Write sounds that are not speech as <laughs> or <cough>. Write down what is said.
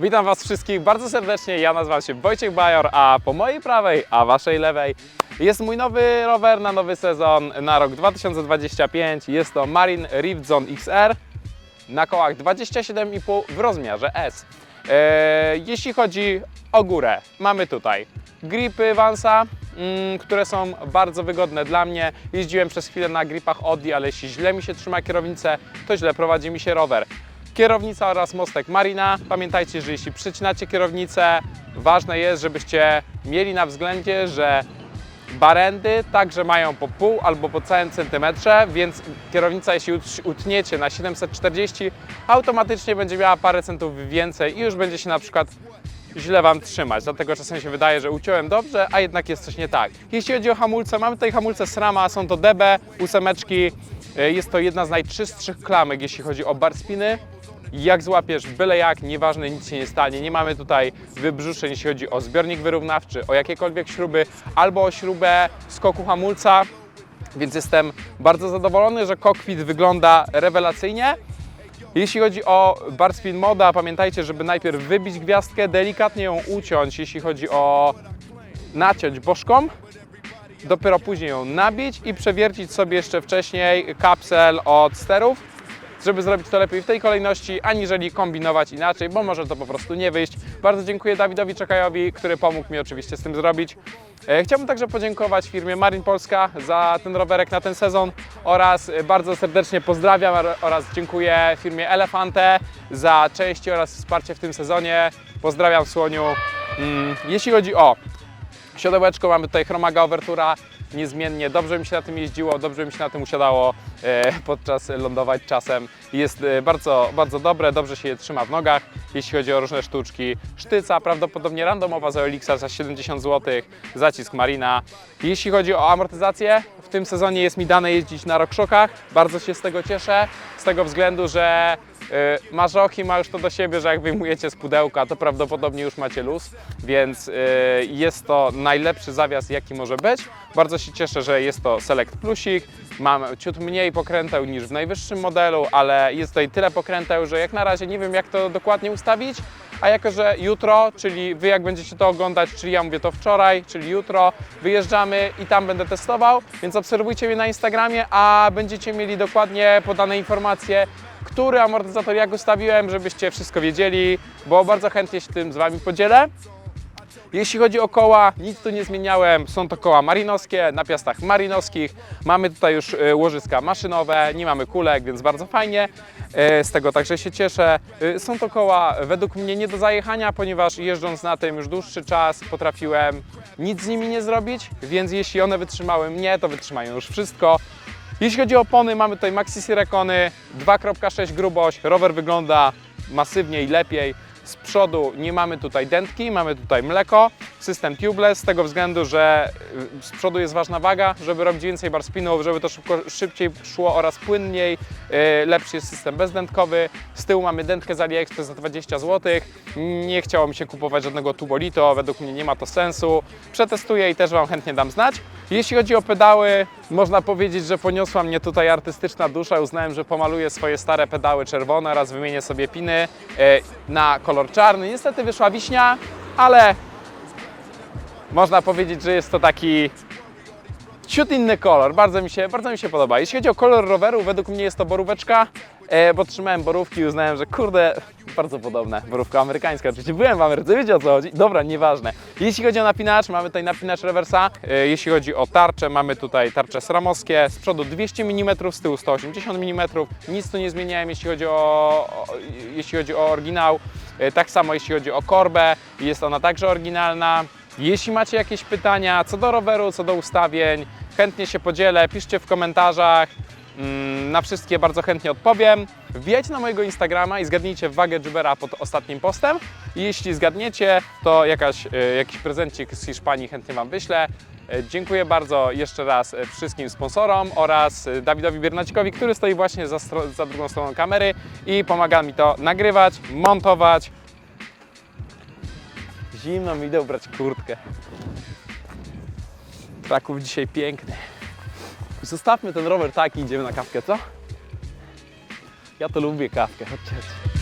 Witam Was wszystkich bardzo serdecznie. Ja nazywam się Wojciech Bajor, a po mojej prawej, a Waszej lewej jest mój nowy rower na nowy sezon na rok 2025. Jest to Marin Rift Zone XR na kołach 27,5 w rozmiarze S. Eee, jeśli chodzi o górę, mamy tutaj gripy Vansa, mm, które są bardzo wygodne dla mnie. Jeździłem przez chwilę na gripach Audi, ale jeśli źle mi się trzyma kierownicę, to źle prowadzi mi się rower. Kierownica oraz mostek Marina. Pamiętajcie, że jeśli przycinacie kierownicę, ważne jest, żebyście mieli na względzie, że Barendy także mają po pół albo po całym centymetrze, więc kierownica jeśli ut- utniecie na 740, automatycznie będzie miała parę centów więcej i już będzie się na przykład źle Wam trzymać. Dlatego czasem się wydaje, że uciąłem dobrze, a jednak jest coś nie tak. Jeśli chodzi o hamulce, mamy tutaj hamulce SRAMA, są to DB, ósemeczki. Y, Jest to jedna z najczystszych klamek, jeśli chodzi o bar spiny. Jak złapiesz, byle jak, nieważne, nic się nie stanie. Nie mamy tutaj wybrzuszeń, jeśli chodzi o zbiornik wyrównawczy, o jakiekolwiek śruby, albo o śrubę skoku hamulca, więc jestem bardzo zadowolony, że kokpit wygląda rewelacyjnie. Jeśli chodzi o bar spin moda, pamiętajcie, żeby najpierw wybić gwiazdkę, delikatnie ją uciąć, jeśli chodzi o naciąć bożką, dopiero później ją nabić i przewiercić sobie jeszcze wcześniej kapsel od sterów, żeby zrobić to lepiej w tej kolejności, aniżeli kombinować inaczej, bo może to po prostu nie wyjść. Bardzo dziękuję Dawidowi Czekajowi, który pomógł mi oczywiście z tym zrobić. E, Chciałbym także podziękować firmie Marin Polska za ten rowerek na ten sezon oraz bardzo serdecznie pozdrawiam or- oraz dziękuję firmie Elefante za części oraz wsparcie w tym sezonie. Pozdrawiam Słoniu. Mm, Jeśli chodzi o Siodełeczko mamy tutaj Chromaga Overtura, niezmiennie. Dobrze mi się na tym jeździło, dobrze mi się na tym usiadało e, podczas lądować czasem. Jest e, bardzo, bardzo dobre, dobrze się je trzyma w nogach. Jeśli chodzi o różne sztuczki, sztyca prawdopodobnie randomowa z Elixa za 70 zł, zacisk Marina. Jeśli chodzi o amortyzację, w tym sezonie jest mi dane jeździć na RockShockach. Bardzo się z tego cieszę, z tego względu, że Yy, Mażoki ma już to do siebie, że jak wyjmujecie z pudełka, to prawdopodobnie już macie luz, więc yy, jest to najlepszy zawias, jaki może być. Bardzo się cieszę, że jest to Select Plusik. Mam ciut mniej pokręteł niż w najwyższym modelu, ale jest tutaj tyle pokręteł, że jak na razie nie wiem, jak to dokładnie ustawić. A jako, że jutro, czyli Wy jak będziecie to oglądać, czyli ja mówię to wczoraj, czyli jutro, wyjeżdżamy i tam będę testował, więc obserwujcie mnie na Instagramie, a będziecie mieli dokładnie podane informacje, który amortyzator jak ustawiłem, żebyście wszystko wiedzieli, bo bardzo chętnie się tym z Wami podzielę. Jeśli chodzi o koła, nic tu nie zmieniałem. Są to koła marinowskie, na piastach marinowskich. Mamy tutaj już e, łożyska maszynowe, nie mamy kulek, więc bardzo fajnie. E, Z tego także się cieszę. E, Są to koła według mnie nie do zajechania, ponieważ jeżdżąc na tym już dłuższy czas potrafiłem nic z nimi nie zrobić, więc jeśli one wytrzymały mnie, to wytrzymają już wszystko. Jeśli chodzi o opony, mamy tutaj Maxi Sirecony 2.6 grubość. Rower wygląda masywnie i lepiej. Z przodu nie mamy tutaj dętki, mamy tutaj mleko, system tubeless z tego względu, że y, z przodu jest ważna waga, żeby robić więcej bar spinów, żeby to szybko, szybciej szło oraz płynniej. Y, Lepszy jest system bezdętkowy. Z tyłu mamy dętkę z AliExpress za 20 zł. Nie chciało mi się kupować żadnego tubolito, według mnie nie ma to sensu. Przetestuję i też Wam chętnie dam znać. Jeśli chodzi o pedały, można powiedzieć, że poniosła mnie tutaj artystyczna dusza. Uznałem, że pomaluję swoje stare pedały czerwone oraz wymienię sobie piny e, na kolor czarny. Niestety wyszła wiśnia, ale można powiedzieć, że jest to taki ciut inny kolor. Bardzo mi się, bardzo mi się podoba. Jeśli chodzi o kolor roweru, według mnie jest to boróweczka, e, bo trzymałem borówki i uznałem, że kurde, <laughs> bardzo podobne. Borówka amerykańska. Oczywiście byłem w Ameryce, wiecie o co chodzi? Dobra, nieważne. Jeśli chodzi o napinacz, mamy tutaj napinacz rewersa. E, jeśli chodzi o tarczę, mamy tutaj tarcze sramowskie. Z przodu 200 mm, z tyłu 180 mm. Nic tu nie zmieniałem, jeśli chodzi o, o, jeśli chodzi o oryginał. E, Tak samo jeśli chodzi o korbę, jest ona także oryginalna. Jeśli macie jakieś pytania co do roweru, co do ustawień, chętnie się podzielę, piszcie w komentarzach. Mm, Na wszystkie bardzo chętnie odpowiem. Wbijajcie na mojego Instagrama i zgadnijcie wagę Jubera pod ostatnim postem. Jeśli zgadniecie, to jakaś, e, jakiś prezencik z Hiszpanii chętnie Wam wyślę. E, Dziękuję bardzo jeszcze raz e, wszystkim sponsorom oraz Dawidowi Biernacikowi, który stoi właśnie za, za drugą stroną kamery i pomaga mi to nagrywać, montować. Zimno mi idę ubrać kurtkę. Kraków dzisiaj piękny. Zostawmy ten rower tak i idziemy na kawkę, co? Ja to lubię kawkę, chodźcie.